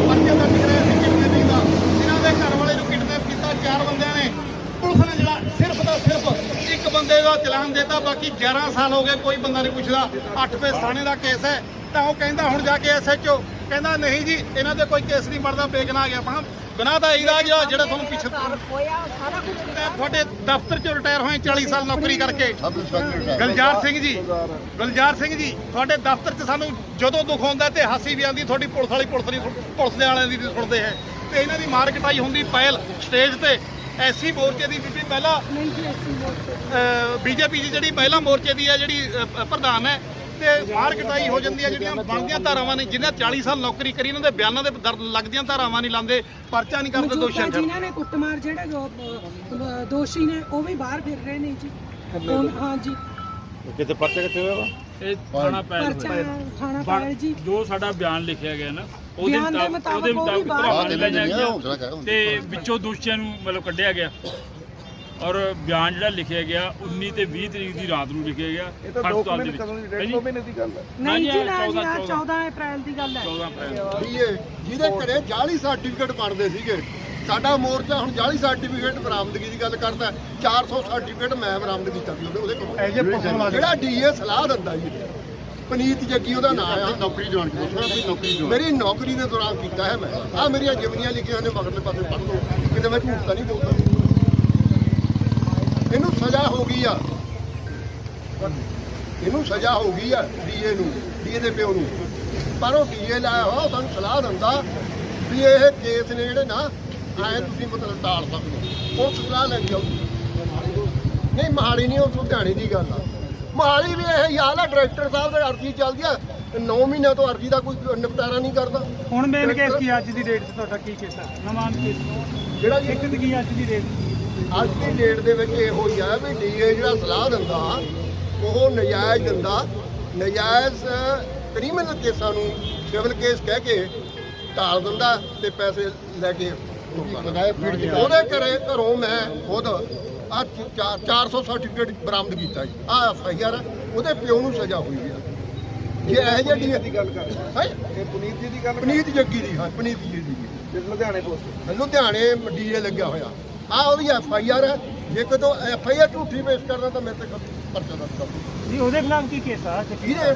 ਪਰਚਾ ਦਰਜ ਕਰਿਆ ਸੀ ਕਿਡਨੈਪਿੰਗ ਦਾ। ਜਿਨ੍ਹਾਂ ਦੇ ਘਰ ਵਾਲੇ ਨੂੰ ਕਿਡਨੈਪ ਕੀਤਾ ਚਾਰ ਬੰਦਿਆਂ ਨੇ। ਪੁਲਿਸ ਨੇ ਜਿਹੜਾ ਸਿਰਫ ਇੱਕ ਬੰਦੇ ਦਾ ਚਲਾਨ ਦਿੱਤਾ ਬਾਕੀ 11 ਸਾਲ ਹੋ ਗਏ ਕੋਈ ਬੰਦਾ ਨਹੀਂ ਪੁੱਛਦਾ। 8 ਫੇ ਥਾਣੇ ਦਾ ਕੇਸ ਹੈ। ਤਾਂ ਉਹ ਕਹਿੰਦਾ ਹੁਣ ਜਾ ਕੇ ਐਸਐਚਓ ਕਹਿੰਦਾ ਨਹੀਂ ਜੀ ਇਹਨਾਂ ਦੇ ਕੋਈ ਕੇਸ ਨਹੀਂ ਬਣਦਾ ਬੇਗਨਾਹ ਗਿਆ। ਆਪਣਾ ਗੁਨਾਹ ਦਾ ਇਲਾਜ ਆ ਜਿਹੜਾ ਤੁਹਾਨੂੰ ਪਿੱਛੇ ਹੋਇਆ ਸਾਰਾ ਕੁਝ ਤੁਹਾਡੇ ਦਫ਼ਤਰ ਚੋਂ ਰਿਟਾਇਰ ਹੋਏ 40 ਸਾਲ ਨੌਕਰੀ ਕਰਕੇ। ਗਲਜਾਰ ਸਿੰਘ ਜੀ ਗਲਜਾਰ ਸਿੰਘ ਜੀ ਤੁਹਾਡੇ ਦਫ਼ਤਰ 'ਚ ਸਾਨੂੰ ਜਦੋਂ ਦੁੱਖ ਹੁੰਦਾ ਤੇ ਹਾਸੀ ਵੀ ਆਉਂਦੀ ਤੁਹਾਡੀ ਪੁਲਿਸ ਵਾਲੀ ਪੁਲਿਸ ਨਹੀਂ ਪੁਲਿਸ ਦੇ ਵਾਲਿਆਂ ਦੀ ਸੁਣਦੇ ਹੈ। ਤੇ ਇਹਨਾਂ ਦੀ ਮਾਰ ਕਟਾਈ ਹੁੰਦੀ ਪਹਿਲ ਸਟੇਜ ਤੇ। ਐਸੀ ਮੋਰਚੇ ਦੀ ਬੀਬੀ ਪਹਿਲਾਂ ਬੀਜੇਪੀ ਦੀ ਜਿਹੜੀ ਪਹਿਲਾ ਮੋਰਚੇ ਦੀ ਹੈ ਜਿਹੜੀ ਪ੍ਰਧਾਨ ਹੈ ਤੇ ਮਾਰ ਕਟਾਈ ਹੋ ਜਾਂਦੀ ਹੈ ਜਿਹੜੀਆਂ ਬਣਦੀਆਂ ਧਾਰਾਵਾਂ ਨੇ ਜਿਨ੍ਹਾਂ 40 ਸਾਲ ਨੌਕਰੀ ਕਰੀ ਇਹਨਾਂ ਦੇ ਬਿਆਨਾਂ ਦੇ ਦਰ ਲੱਗਦੀਆਂ ਧਾਰਾਵਾਂ ਨਹੀਂ ਲਾਉਂਦੇ ਪਰਚਾ ਨਹੀਂ ਕਰਦੇ ਦੋਸ਼ੀਆਂ ਨੂੰ ਜਿਨ੍ਹਾਂ ਨੇ ਕੁੱਟਮਾਰ ਜਿਹੜੇ ਦੋ- ਦੋਸ਼ੀ ਨੇ ਉਹ ਵੀ ਬਾਹਰ ਫਿਰ ਰਹੇ ਨੇ ਜੀ। ਹਾਂ ਜੀ। ਕਿਤੇ ਪਰਚਾ ਕਿੱਥੇ ਹੋਇਆ ਵਾ? ਇਹ ਥਾਣਾ ਪੈਲ ਜੀ। ਜੋ ਸਾਡਾ ਬਿਆਨ ਲਿਖਿਆ ਗਿਆ ਨਾ ਉਹਦੇ ਦੇ ਮੁਤਾਬਕ ਉਹਦੇ ਮੁਤਾਬਕ ਬਾਹਰ ਤੇ ਵਿੱਚੋਂ ਦੋਸ਼ੀਆਂ ਨੂੰ ਮਤਲਬ ਕੱਢਿਆ ਗਿਆ। ਔਰ ਬਿਆਨ ਜਿਹੜਾ ਲਿਖਿਆ ਗਿਆ 19 ਤੇ 20 ਤਰੀਕ ਦੀ ਰਾਤ ਨੂੰ ਲਿਖਿਆ ਗਿਆ ਹਸਪਤਾਲ ਦੇ ਵਿੱਚ। ਹੈਂ। ਜੀ? ਨਹੀਂ ਜੀ ਨਾ ਜੀ 14 ਆਹ 14 ਅਪ੍ਰੈਲ ਦੀ ਗੱਲ ਹੈ। 14 ਅਪ੍ਰੈਲ। ਜਿਹਦੇ ਘਰੇ ਜਾਲੀ ਸਰਟੀਫਿਕੇਟ ਬਣਦੇ ਸੀਗੇ। ਸਾਡਾ ਮੋਰਚਾ ਹੁਣ ਜਾਲੀ ਸਰਟੀਫਿਕੇਟ ਬਰਾਮਦਗੀ ਦੀ ਗੱਲ ਕਰਦਾ ਹੈ। 400 ਸਰਟੀਫਿਕੇਟ ਮੈਂ ਬਰਾਮਦ ਕੀਤਾ ਸੀ ਉਹਦੇ ਉਹਦੇ ਕੋਲ। ਇਹ ਜਿਹੜਾ ਡੀਏ ਸਲਾਹ ਦਿੰਦਾ ਜੀ ਪਨੀਤ ਜੱਗੀ ਉਹਦਾ ਨਾਮ ਆ। ਨੌਕਰੀ ਜੁਆਇਨ ਕੀਤੀ ਮੇਰੀ ਨੌਕਰੀ ਦੇ ਦੌਰਾਨ ਕੀਤਾ ਹੈ ਮੈਂ। ਆ ਮੇਰੀਆਂ ਜਿਵਨੀਆਂ ਲਿਖੀਆਂ ਨੇ ਮਗਰਲੇ ਪਾਸੇ ਪੜ੍ਹ ਲਓ। ਕਿਤੇ ਮੈਂ ਝੂਠ ਤਾਂ ਨਹੀਂ ਬੋਲਦਾ। ਇਹਨੂੰ ਸਜ਼ਾ ਹੋ ਗਈ ਆ। ਇਹਨੂੰ ਸਜ਼ਾ ਹੋ ਗਈ ਆ ਡੀਏ ਨੂੰ ਡੀਏ ਦੇ ਪਿਓ ਨੂੰ। ਪਰ ਉਹ ਡੀਏ ਲਾਇਆ ਹੋਇਆ ਸਾਨੂੰ ਸਲਾਹ ਦਿੰਦਾ ਵੀ ਇਹ ਕੇਸ ਨੇ ਜਿਹੜੇ ਨਾ ਐ ਤੁਸੀਂ ਮਤਲਬ ਟਾਲ ਸਕਦੇ ਹੋ। ਉਹ ਸਲਾਹ ਲੈਂਦੀ ਆਉ ਨਹੀਂ ਮਹਾਲੀ ਨਹੀਂ ਉਹ ਲੁਧਿਆਣੇ ਦੀ ਗੱਲ ਆ। ਮਹਾਲੀ ਵੀ ਇਹ ਹਾਲ ਆ ਡਾਇਰੈਕਟਰ ਸਾਹਿਬ ਦੇ ਅਰਜ਼ੀ ਚੱਲਦੀ ਆ 9 ਮਹੀਨਿਆਂ ਤੋਂ ਅਰਜ਼ੀ ਦਾ ਕੋਈ ਨਿਪਟਾਰਾ ਨਹੀਂ ਕਰਦਾ। ਹੁਣ ਮੇਨ ਕੇਸ ਕੀ ਅੱਜ ਦੀ ਡੇਟ 'ਚ ਤੁਹਾਡਾ ਕੀ ਕੇਸ ਹੈ ਨਵਾਂ ਕੇਸ ਜਿਹੜਾ ਜੀ ਇੱਕ ਦੀ ਅੱਜ ਦੀ ਡੇਟ ਅੱਜ ਦੀ ਡੇਟ ਦੇ ਵਿੱਚ ਇਹੋ ਹੀ ਆ ਵੀ ਡੀਏ ਜਿਹੜਾ ਸਲਾਹ ਦਿੰਦਾ ਉਹ ਨਜਾਇਜ਼ ਦਿੰਦਾ। ਨਜਾਇਜ਼ ਕ੍ਰਿਮੀਨਲ ਕੇਸਾਂ ਨੂੰ ਸਿਵਲ ਕੇਸ ਕਹਿ ਕੇ ਟਾਲ ਦਿੰਦਾ ਤੇ ਪੈਸੇ ਲੈ ਕੇ ਉਹਦੇ ਘਰੇ ਘਰੋਂ ਮੈਂ ਖੁਦ ਆ 400 ਸਰਟੀਫਿਕੇਟ ਬਰਾਮਦ ਕੀਤਾ ਜੀ। ਆ ਐਫ ਆਈ ਆਰ ਉਹਦੇ ਪਿਓ ਨੂੰ ਸਜ਼ਾ ਹੋਈ ਆ। ਜੇ ਇਹ ਜਿਹੀ ਡੀਏ ਦੀ ਗੱਲ ਕਰ ਹੈ? ਇਹ ਪੁਨੀਤ ਜੀ ਦੀ ਗੱਲ ਪੁਨੀਤ ਜੱਗੀ ਦੀ ਹਾਂ ਪੁਨੀਤ ਜੀ ਦੀ। ਲੁਧਿਆਣੇ ਪੋਸਟ ਲੁਧਿਆਣੇ ਡੀਏ ਲੱਗਿਆ ਹੋਇਆ। ਆ ਉਹਦੀ ਐਫ ਆਈ ਆਰ ਹੈ। ਜੇ ਕਦੋਂ ਐਫ ਆਈ ਆਰ ਝੂਠੀ ਪੇਸ਼ ਕਰਨਾ ਤਾਂ ਮੇਰੇ ਤੇ ਪਰਚਾ ਦਰਜ ਕਰ ਜੀ ਉਹਦੇ ਖਿਲਾਫ ਕੀ ਕੇਸ ਆ? ਇਹਦੇ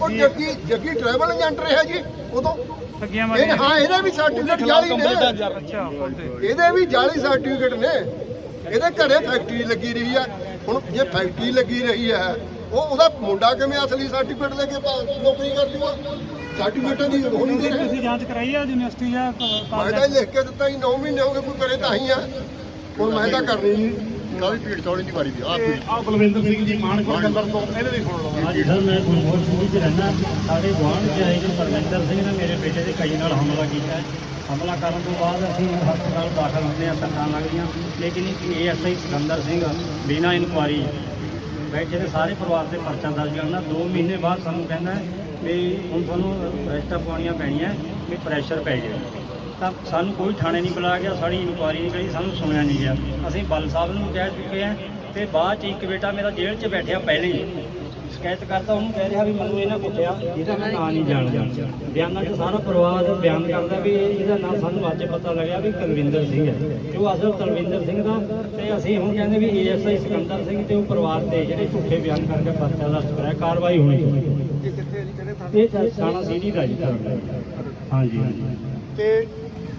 ਉਹ ਜੱਗੀ ਜੱਗੀ ਟਰੈਵਲ ਏਜੰਟ ਰਿਹਾ ਜੀ ਉਦੋਂ। ਠੱਗੀਆਂ ਇਹ ਹਾਂ ਇਹਦੇ ਵੀ ਸਰਟੀਫਿਕੇਟ ਜਾਲੀ ਨੇ। ਅੱਛਾ ਉਹਦੇ ਇਹਦੇ ਵੀ ਜਾਲੀ ਸਰਟੀਫਿਕੇਟ ਨੇ। ਇਹਦੇ ਘਰੇ ਫੈਕਟਰੀ ਲੱਗੀ ਰਹੀ ਹੈ ਹੁਣ ਜੇ ਫੈਕਟਰੀ ਲੱਗੀ ਰਹੀ ਹੈ ਉਹ ਉਹਦਾ ਮੁੰਡਾ ਕਿਵੇਂ ਅਸਲੀ ਸਰਟੀਫਿਕੇਟ ਲੈ ਕੇ ਨੌਕਰੀ ਕਰ ਜੂਗਾ ਸਰਟੀਫਿਕੇਟਾਂ ਦੀ ਹੋਣੀ ਨਹੀਂ। ਤੁਸੀਂ ਜਾਂਚ ਕਰਾਈ ਆ ਯੂਨੀਵਰਸਿਟੀ ਜਾਂ ਕ- ਮੈਂ ਕਾਲਜ ਤਾਂ ਲਿਖ ਕੇ ਦਿੱਤਾ ਹੀ 9 ਮਹੀਨੇ ਹੋ ਗਏ ਕੋਈ ਕਰੇ ਤਾਂ ਹੀ ਆ। ਹੁਣ ਮੈਂ ਤਾਂ ਕਰਨੀ ਨਹੀਂ ਕਾਲੀ ਭੀੜ ਚੌੜੀ ਦੀ ਵਾਰੀ ਦੀ ਆ ਆ ਬਲਵਿੰਦਰ ਸਿੰਘ ਜੀ ਮਾਨਕਪੁਰ ਕੰਦਰ ਤੋਂ ਇਹਦੇ ਵੀ ਸੁਣ ਲਓ। ਹਾਂਜੀ ਸਰ ਮੈਂ ਗੁਰਮੋਹਨ ਸਿੰਘ ਚ ਰਹਿਣਾ ਸਾਡੇ ਗੁਆਂਢ ਚ ਆਏ ਕਿ ਪਰਮਿੰਦਰ ਸਿੰਘ ਨੇ ਮੇਰੇ ਬੇਟੇ ਦੇ ਕਈ ਨਾਲ ਹਮਲਾ ਕੀਤਾ ਹੈ। ਹਮਲਾ ਕਰਨ ਤੋਂ ਬਾਅਦ ਅਸੀਂ ਹਸਪਤਾਲ ਦਾਖਲ ਹੁੰਦੇ ਹਾਂ ਸੱਟਾਂ ਲੱਗਦੀਆਂ। ਲੇਕਿਨ ਏਐਸਆਈ ਸਿਕੰਦਰ ਸਿੰਘ ਬਿਨਾਂ ਇਨਕੁਆਰੀ ਬੈਠੇ ਨੇ ਸਾਰੇ ਪਰਿਵਾਰ ਦੇ ਪਰਚਾ ਦਰਜ ਕਰਨਾ। 2 ਮਹੀਨੇ ਬਾਅਦ ਸਾਨੂੰ ਕਹਿੰਦਾ ਵੀ ਹੁਣ ਤੁਹਾਨੂੰ ਰੈਸਟਾਂ ਪਾਉਣੀਆਂ ਪੈਣੀਆਂ ਵੀ ਪ੍ਰੈਸ਼ਰ ਪੈ ਗਿਆ ਤਾਂ ਸਾਨੂੰ ਕੋਈ ਥਾਣੇ ਨਹੀਂ ਬੁਲਾਇਆ ਗਿਆ ਸਾਡੀ ਇਨਕੁਆਰੀ ਨਹੀਂ ਕਰੀ, ਸਾਨੂੰ ਸੁਣਿਆ ਨਹੀਂ ਗਿਆ। ਅਸੀਂ ਬਲ ਸਾਹਿਬ ਨੂੰ ਕਹਿ ਚੁੱਕੇ ਹਾਂ ਤੇ ਬਾਅਦ ਚ ਇੱਕ ਬੇਟਾ ਮੇਰਾ ਜੇਲ੍ਹ 'ਚ ਬੈਠਿਆ ਪਹਿਲੇ ਹੀ। ਸ਼ਿਕਾਇਤ ਕਰਦਾ ਉਹਨੂੰ ਕਹਿ ਰਿਹਾ ਵੀ ਮੈਨੂੰ ਇਹਨਾਂ ਕੁੱਟਿਆ। ਇਹਦਾ ਮੈਂ ਨਾਂ ਨਹੀਂ ਜਾਣਦਾ। ਬਿਆਨਾਂ 'ਚ ਸਾਰਾ ਪਰਿਵਾਰ ਬਿਆਨ ਕਰਦਾ ਵੀ ਇਹਦਾ ਨਾਂ ਸਾਨੂੰ ਅੱਜ ਪਤਾ ਲੱਗਿਆ ਵੀ ਕੁਲਵਿੰਦਰ ਸਿੰਘ ਹੈ। ਜੋ ਅਸਲ ਕੁਲਵਿੰਦਰ ਸਿੰਘ ਦਾ ਤੇ ਅਸੀਂ ਹੁਣ ਕਹਿੰਦੇ ਵੀ ਏਐਸਆਈ ਸਿਕੰਦਰ ਸਿੰਘ ਤੇ ਉਹ ਪਰਿਵਾਰ ਤੇ ਜਿਹੜੇ ਝੂਠੇ ਬਿਆਨ ਕਰਕੇ ਪਰਚਾ ਦਰਜ ਕਰਾਇਆ, ਕਾਰਵਾਈ ਹੋਣੀ ਚਾਹੀਦੀ ਇਹ ਥਾਣਾ ਸਿਟੀ ਦਾ ਜੀ। ਹਾਂਜੀ। ਤੇ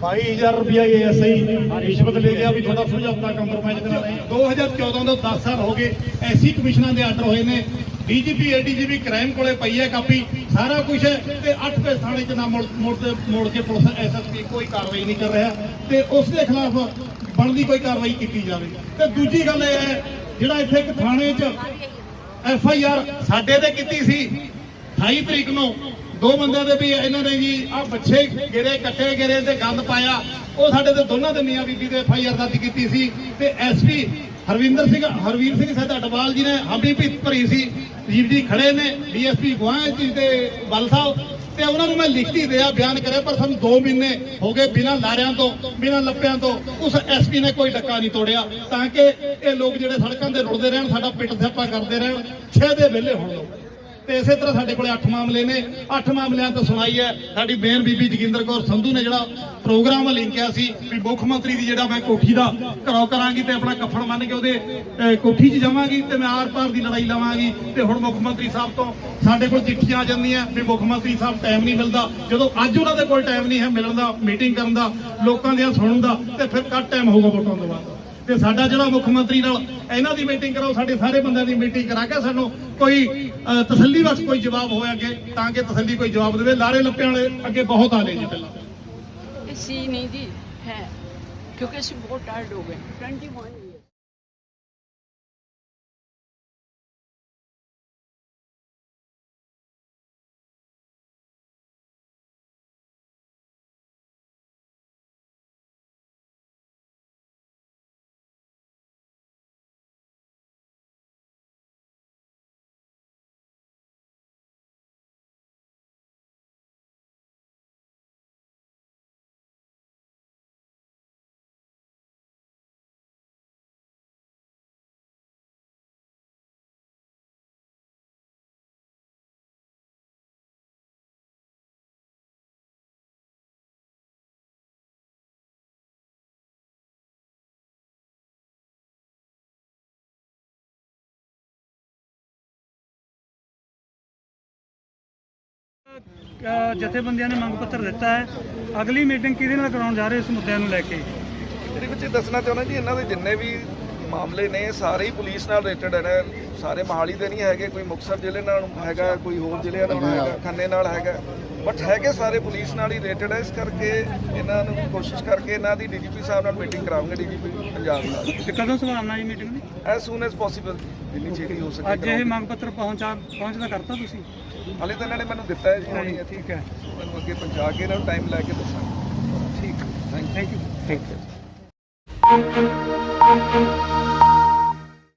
22000 ਰੁਪਇਆ ਏਐਸਆਈ ਰਿਸ਼ਵਤ ਲੈ ਗਿਆ ਵੀ ਤੁਹਾਡਾ ਸਮਝੌਤਾ ਕੰਪਰਮਾਈਜ਼ ਕਰਾ 2014 ਤੋਂ 10 ਸਾਲ ਹੋ ਗਏ, ਐਸੀ ਕਮਿਸ਼ਨਾਂ ਦੇ ਆਰਡਰ ਹੋਏ ਨੇ। ਡੀਜੀਪੀ, ਏਡੀਜੀਪੀ ਕ੍ਰਾਈਮ ਕੋਲੇ ਪਈ ਹੈ ਕਾਪੀ, ਸਾਰਾ ਕੁਝ ਹੈ ਤੇ 8 ਪੇ ਥਾਣੇ 'ਚ ਨਾ ਮੁੜ ਤੇ ਮੋੜ ਕੇ ਪੁਲਿਸ ਐਸਐਸਪੀ ਕੋਈ ਕਾਰਵਾਈ ਨਹੀਂ ਕਰ ਰਿਹਾ ਤੇ ਉਸ ਦੇ ਖਿਲਾਫ ਬਣਦੀ ਕੋਈ ਕਾਰਵਾਈ ਕੀਤੀ ਜਾਵੇ। ਤੇ ਦੂਜੀ ਗੱਲ ਇਹ ਹੈ, ਜਿਹੜਾ ਇੱਥੇ ਇੱਕ ਥਾਣੇ 'ਚ ਐਫ ਆਈ ਆਰ ਸਾਡੇ ਤੇ ਕੀਤੀ ਸੀ 28 ਤਰੀਕ ਨੂੰ ਦੋ ਬੰਦਿਆਂ ਦੇ ਵੀ ਇਹਨਾਂ ਨੇ ਜੀ ਆ ਬੱਚੇ ਗਿਰੇ ਕੱਟੇ ਗਿਰੇ ਤੇ ਗੰਦ ਪਾਇਆ। ਉਹ ਸਾਡੇ ਤੇ ਦੋਨਾਂ ਦੇ ਮੀਆਂ ਬੀਬੀ ਦੇ ਐਫ ਆਈ ਆਰ ਦਰਜ ਕੀਤੀ ਸੀ ਤੇ ਐਸਪੀ ਹਰਵਿੰਦਰ ਸਿੰਘ, ਹਰਵੀਰ ਸਿੰਘ ਸੈਦਾ ਅਟਵਾਲ ਜੀ ਨੇ ਹਾਮੀ ਭੀਤ ਭਰੀ ਸੀ ਰਾਜੀਵ ਜੀ ਖੜੇ ਨੇ ਡੀਐਸਪੀ ਗਵਾਹ ਜੀ ਦੇ ਬਲ ਸਾਹਿਬ। ਤੇ ਉਹਨਾਂ ਨੂੰ ਮੈਂ ਲਿਖਤੀ ਦਿਆ, ਬਿਆਨ ਕਰਿਆ, ਪਰ ਸਾਨੂੰ 2 ਮਹੀਨੇ ਹੋ ਗਏ ਬਿਨਾਂ ਲਾਰਿਆਂ ਤੋਂ, ਬਿਨਾਂ ਲੱਪਿਆਂ ਤੋਂ, ਉਸ ਐਸਪੀ ਨੇ ਕੋਈ ਡੱਕਾ ਨਹੀਂ ਤੋੜਿਆ। ਤਾਂ ਕਿ ਇਹ ਲੋਕ ਜਿਹੜੇ ਸੜਕਾਂ ਤੇ ਰੁਲਦੇ ਰਹਿਣ, ਸਾਡਾ ਪਿੱਟ ਸਿਆਪਾ ਕਰਦੇ ਰਹਿਣ, ਛੇ ਦੇ ਵਿਹਲੇ ਹੋਣ ਲੋਕ। ਤੇ ਇਸੇ ਤਰ੍ਹਾਂ ਸਾਡੇ ਕੋਲੇ 8 ਮਾਮਲੇ ਨੇ। 8 ਮਾਮਲਿਆਂ ਤੋਂ ਸੁਣਾਈ ਹੈ। ਸਾਡੀ ਬੇਨ ਬੀਬੀ ਜਗਿੰਦਰ ਕੌਰ ਸੰਧੂ ਨੇ ਜਿਹੜਾ ਪ੍ਰੋਗਰਾਮ ਲਿੰਕਿਆ ਸੀ ਵੀ ਮੁੱਖ ਮੰਤਰੀ ਦੀ ਜਿਹੜਾ ਮੈਂ ਕੋਠੀ ਦਾ ਘਰੋ ਕਰਾਂਗੀ ਤੇ ਆਪਣਾ ਕੱਫੜ ਮੰਨ ਕੇ ਉਹਦੇ ਕੋਠੀ 'ਚ ਜਾਵਾਂਗੀ ਤੇ ਮੈਂ ਆਰ-ਪਾਰ ਦੀ ਲੜਾਈ ਲਵਾਂਗੀ ਤੇ ਹੁਣ ਮੁੱਖ ਮੰਤਰੀ ਸਾਹਿਬ ਤੋਂ ਸਾਡੇ ਕੋਲ ਚਿੱਠੀਆਂ ਆ ਜਾਂਦੀਆਂ ਵੀ ਮੁੱਖ ਮੰਤਰੀ ਸਾਹਿਬ ਟਾਈਮ ਨਹੀਂ ਮਿਲਦਾ। ਜਦੋਂ ਅੱਜ ਉਹਨਾਂ ਦੇ ਕੋਲ ਟਾਈਮ ਨਹੀਂ ਹੈ ਮਿਲਣ ਦਾ ਮੀਟਿੰਗ ਕਰਨ ਦਾ, ਲੋਕਾਂ ਦੀਆਂ ਸੁਣਨ ਦਾ, ਤੇ ਫਿਰ ਕੱਟ ਟਾਈਮ ਹੋਊਗਾ ਵੋਟਾਂ ਤੋਂ ਬਾਅਦ। ਤੇ ਸਾਡਾ ਜਿਹੜਾ ਮੁੱਖ ਮੰਤਰੀ ਨਾਲ ਇਹਨਾਂ ਦੀ ਮੀਟਿੰਗ ਕਰਾਓ, ਸਾਡੇ ਸਾਰੇ ਬੰਦਿਆਂ ਦੀ ਮੀਟਿੰਗ ਕਰਾ ਕੇ ਸਾਨੂੰ ਕੋਈ ਤਸੱਲੀ ਵਾਸ ਕੋਈ ਜਵਾਬ ਹੋਇਆ ਅੱਗੇ, ਤਾਂ ਕਿ ਤਸੱਲੀ ਕੋਈ ਜਵਾਬ ਦੇਵੇ। ਲਾਰੇ ਲੱਪੇ ਵਾਲੇ ਅੱਗੇ ਬਹੁਤ ਆ ਆਲੇ ਜੀ ਪਹਿਲਾਂ। ਸੀ ਨਹੀਂ ਜੀ, ਹੈ। ਕਿਉਂਕਿ ਅਸੀਂ ਬਹੁਤ ਟਾਇਰਡ ਹੋ ਗਏ। 21 ਜਥੇਬੰਦੀਆਂ ਨੇ ਮੰਗ ਪੱਤਰ ਦਿੱਤਾ ਹੈ। ਅਗਲੀ ਮੀਟਿੰਗ ਕਿਹਦੇ ਨਾਲ ਕਰਾਉਣ ਜਾ ਰਹੇ ਇਸ ਮੁੱਦਿਆਂ ਨੂੰ ਲੈ ਕੇ? ਇਹਦੇ ਵਿੱਚ ਇਹ ਦੱਸਣਾ ਚਾਹੁੰਦਾ ਜੀ ਇਹਨਾਂ ਦੇ ਜਿੰਨੇ ਵੀ ਮਾਮਲੇ ਨੇ ਸਾਰੇ ਹੀ ਪੁਲਿਸ ਨਾਲ ਰਿਲੇਟਡ ਨੇ। ਸਾਰੇ ਮਹਾਲੀ ਦੇ ਨਹੀਂ ਹੈਗੇ ਕੋਈ ਮੁਕਤਸਰ ਜ਼ਿਲ੍ਹੇ ਨਾਲ ਹੈਗਾ ਕੋਈ ਹੋਰ ਜ਼ਿਲ੍ਹਿਆਂ ਨਾਲ ਹੈਗਾ ਖੰਨੇ ਨਾਲ ਹੈਗਾ। ਬਟ ਹੈਗੇ ਸਾਰੇ ਪੁਲਿਸ ਨਾਲ ਹੀ ਰਿਲੇਟਡ ਹੈ ਇਸ ਕਰਕੇ ਇਹਨਾਂ ਨੂੰ ਕੋਸ਼ਿਸ਼ ਕਰਕੇ ਇਹਨਾਂ ਦੀ ਡੀਜੀਪੀ ਸਾਹਿਬ ਨਾਲ ਮੀਟਿੰਗ ਕਰਾਵਾਂਗੇ ਡੀਜੀਪੀ ਪੰਜਾਬ ਨਾਲ। ਤੇ ਕਦੋਂ ਸੰਭਾਵਨਾ ਜੀ meeting as soon as possible ਜਿੰਨੀ ਛੇਤੀ ਹੋ ਸਕੇ ਅੱਜ ਇਹ ਮੰਗ ਪੱਤਰ ਪਹੁੰਚਾ ਪਹੁੰਚਦਾ ਕਰਤਾ ਤੁਸੀਂ? ਹਾਲੇ ਤਾਂ ਇਹਨਾਂ ਨੇ ਮੈਨੂੰ ਦਿੱਤਾ ਹੈ ਜੀ ਹੁਣੀ ਠੀਕ ਹੈ। ਮੈਨੂੰ ਅੱਗੇ ਪਹੁੰਚਾ ਕੇ ਇਹਨਾਂ ਨੂੰ ਟਾਈਮ ਲੈ ਕੇ ਦੱਸਾਂਗੇ। ਠੀਕ ਥੈਂਕ ਯੂ ਥੈਂਕ ਯੂ